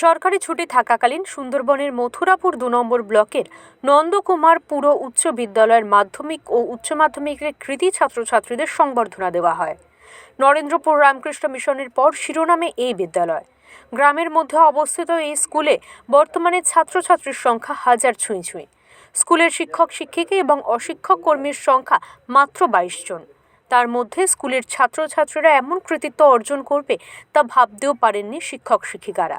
সরকারি ছুটি থাকাকালীন সুন্দরবনের মথুরাপুর দু নম্বর ব্লকের নন্দকুমার পুর উচ্চ বিদ্যালয়ের মাধ্যমিক ও উচ্চ মাধ্যমিকের কৃতি ছাত্রছাত্রীদের সংবর্ধনা দেওয়া হয়। নরেন্দ্রপুর রামকৃষ্ণ মিশনের পর শিরোনামে এই বিদ্যালয়। গ্রামের মধ্যে অবস্থিত এই স্কুলে বর্তমানে ছাত্রছাত্রীর সংখ্যা হাজার ছুঁই ছুঁই। স্কুলের শিক্ষক, শিক্ষিকা এবং অশিক্ষক কর্মীর সংখ্যা মাত্র বাইশ জন। তার মধ্যে স্কুলের ছাত্রছাত্রীরা এমন কৃতিত্ব অর্জন করবে তা ভাবতেও পারেননি শিক্ষক, শিক্ষিকারা।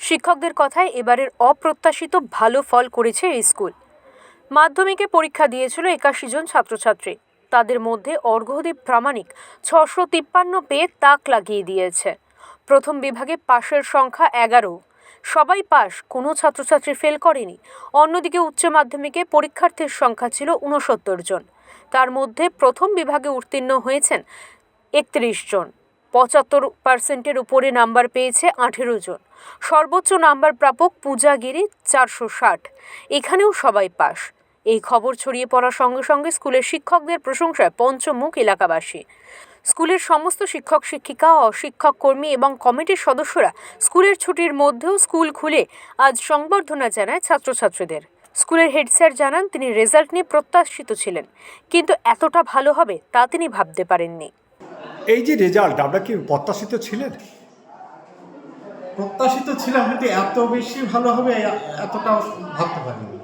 শিক্ষকদের কথায় এবারের অপ্রত্যাশিত ভালো ফল করেছে এই স্কুল। মাধ্যমিকে পরীক্ষা দিয়েছিল একাশি জন ছাত্রছাত্রী। তাদের মধ্যে অর্ঘ্যদীপ প্রামাণিক ছশো তিপ্পান্ন পেয়ে তাক লাগিয়ে দিয়েছে। প্রথম বিভাগে পাশের সংখ্যা এগারো। সবাই পাস, কোনো ছাত্রছাত্রী ফেল করেনি। অন্যদিকে উচ্চ মাধ্যমিকে পরীক্ষার্থীর সংখ্যা ছিল উনসত্তর জন। তার মধ্যে প্রথম বিভাগে উত্তীর্ণ হয়েছেন একত্রিশ জন। পঁচাত্তর পার্সেন্টের উপরে নাম্বার পেয়েছে আঠেরো জন। সর্বোচ্চ নাম্বার প্রাপক পূজাগিরি চারশো ষাট। এখানেও সবাই পাস। এই খবর ছড়িয়ে পড়ার সঙ্গে সঙ্গে স্কুলের শিক্ষকদের প্রশংসায় পঞ্চমুখ এলাকাবাসী। স্কুলের সমস্ত শিক্ষক, শিক্ষিকা ও শিক্ষক কর্মী এবং কমিটির সদস্যরা স্কুলের ছুটির মধ্যেও স্কুল খুলে আজ সংবর্ধনা জানায় ছাত্রছাত্রীদের। স্কুলের হেড স্যার জানান, তিনি রেজাল্ট নিয়ে প্রত্যাশিত ছিলেন, কিন্তু এতটা ভালো হবে তা তিনি ভাবতে পারেননি। এই যে রেজাল্ট আপনারা কি প্রত্যাশিত ছিলেন? প্রত্যাশিত ছিলাম কিন্তু এত বেশি ভালো হবে এতটা ভাবতে পারিনি।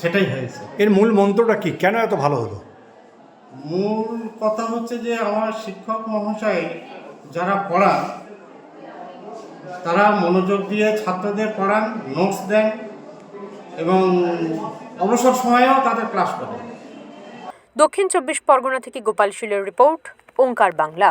সেটাই হয়েছে। এর মূল মন্ত্রটা কি? কেন এত ভালো হলো? মূল কথা হচ্ছে যে আমার শিক্ষক মহাশয় যারা পড়ান তারা মনোযোগ দিয়ে ছাত্রদের পড়ান নোটস দেন এবং অবসর সময়েও তাদের ক্লাস করেন। দক্ষিণ চব্বিশ পরগনা থেকে গোপাল শিলের রিপোর্ট ওঙ্কার বাংলা।